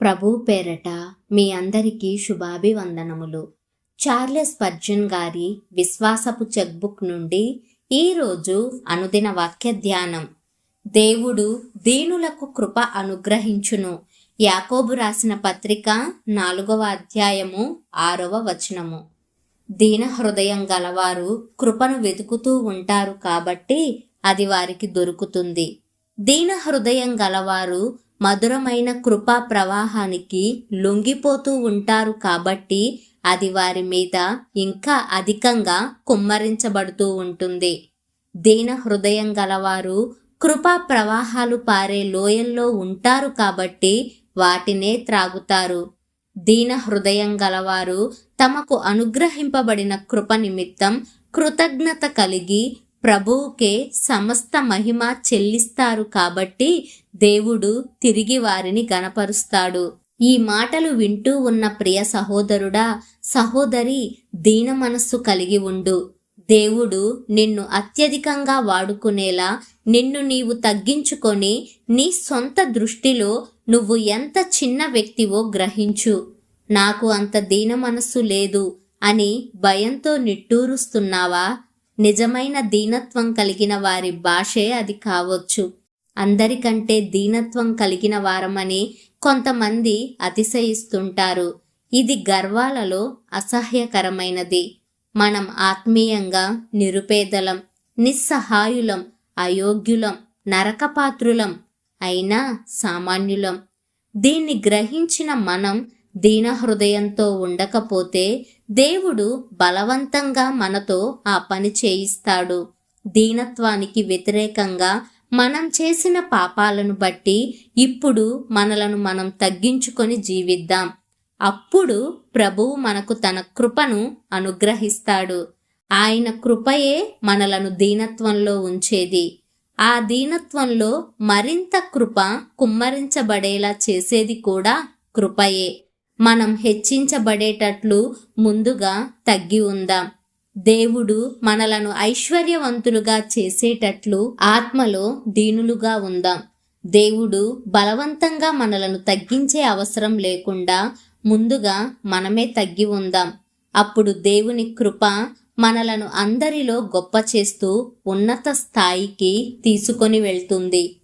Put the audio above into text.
ప్రభు పేరట మీ అందరికీ శుభాభివందనములు. చార్లెస్ పర్జన్ గారి విశ్వాసపు చెక్బుక్ నుండి ఈరోజు అనుదిన వాక్య ధ్యానం దేవుడు దీనులకు కృప అనుగ్రహించును. యాకోబు రాసిన పత్రిక నాలుగవ అధ్యాయము ఆరవ వచనము. దీన హృదయం గలవారు కృపను వెతుకుతూ ఉంటారు కాబట్టి అది వారికి దొరుకుతుంది. దీన హృదయం గలవారు మధురమైన కృపా ప్రవాహానికి లొంగిపోతూ ఉంటారు కాబట్టి అది వారి మీద ఇంకా అధికంగా కుమ్మరించబడుతూ ఉంటుంది. దీన హృదయం గలవారు కృపా ప్రవాహాలు పారే లోయల్లో ఉంటారు కాబట్టి వాటినే త్రాగుతారు. దీన హృదయం గలవారు తమకు అనుగ్రహింపబడిన కృప నిమిత్తం కృతజ్ఞత కలిగి ప్రభువుకే సమస్త మహిమ చెల్లిస్తారు కాబట్టి దేవుడు తిరిగి వారిని గనపరుస్తాడు ఈ మాటలు వింటూ ఉన్న ప్రియ సహోదరుడా సహోదరి దీన మనస్సు కలిగి ఉండు. దేవుడు నిన్ను అత్యధికంగా వాడుకునేలా నిన్ను నీవు తగ్గించుకొని నీ సొంత దృష్టిలో నువ్వు ఎంత చిన్న వ్యక్తివో గ్రహించు. నాకు అంత దీన మనస్సు లేదు అని భయంతో నిట్టూరుస్తున్నావా? నిజమైన దీనత్వం కలిగిన వారి భాషే అది కావచ్చు. అందరికంటే దీనత్వం కలిగిన వారమని కొంతమంది అతిశయిస్తుంటారు. ఇది గర్వాలలో అసహ్యకరమైనది. మనం ఆత్మీయంగా నిరుపేదలం నిస్సహాయులం అయోగ్యులం నరకపాత్రులం అయినా సామాన్యులం. దీన్ని గ్రహించిన మనం దీన హృదయంతో ఉండకపోతే దేవుడు బలవంతంగా మనతో ఆ పని చేయిస్తాడు. దీనత్వానికి వ్యతిరేకంగా మనం చేసిన పాపాలను బట్టి ఇప్పుడు మనలను మనం తగ్గించుకొని జీవిద్దాం. అప్పుడు ప్రభువు మనకు తన కృపను అనుగ్రహిస్తాడు. ఆయన కృపయే మనలను దీనత్వంలో ఉంచేది. ఆ దీనత్వంలో మరింత కృప కుమ్మరించబడేలా చేసేది కూడా కృపయే. మనం హెచ్చించబడేటట్లు ముందుగా తగ్గి ఉందాం. దేవుడు మనలను ఐశ్వర్యవంతులుగా చేసేటట్లు ఆత్మలో దీనులుగా ఉందాం. దేవుడు బలవంతంగా మనలను తగ్గించే అవసరం లేకుండా ముందుగా మనమే తగ్గి ఉందాం. అప్పుడు దేవుని కృప మనలను అందరిలో గొప్ప చేస్తూ ఉన్నత స్థాయికి తీసుకొని వెళ్తుంది.